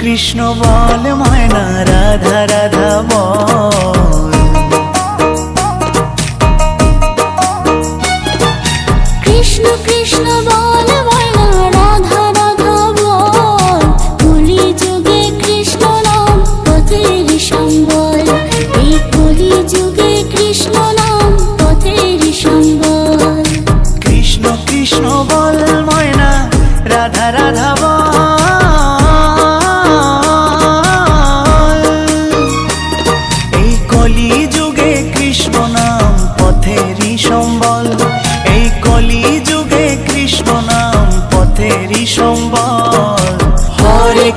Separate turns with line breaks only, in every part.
কৃষ্ণ বল ময়না রাধা রাধা বল।
কৃষ্ণ কৃষ্ণ বল বয়না রাধা রাধা বল। কলি যুগে কৃষ্ণ নাম পথের সম্বল এই কলি যুগে কৃষ্ণ নাম পথের সম্বল
কৃষ্ণ কৃষ্ণ বল ময়না রাধা রাধা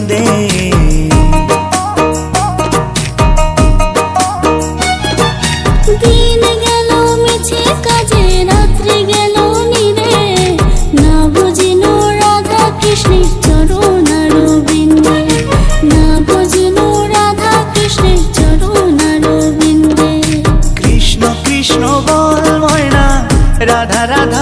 গেল
দিন গেল মিছে কাজে রাত্রি গেল নিরে। না বুঝিল রাধা কৃষ্ণের চরণ না রাধা কৃষ্ণের চরণ আর
কৃষ্ণ কৃষ্ণ বল ময়না রাধা রাধা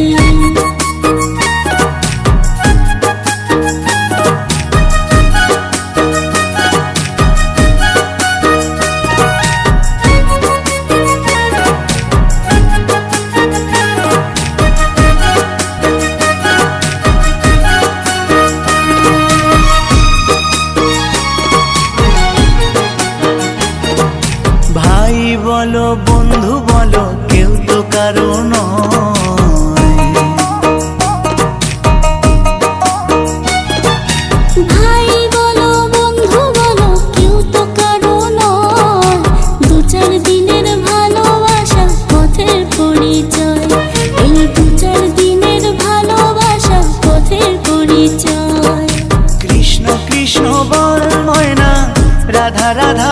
বলো বন্ধু বলো কেউ তো কারও
ভাই বলো বন্ধু বলো কেউ তো কারও দু চার দিনের ভালোবাসা পথের পরিচয়। এই দু চার দিনের ভালোবাসা পথের পরিচয়।
কৃষ্ণ কৃষ্ণ বল ময়না রাধা রাধা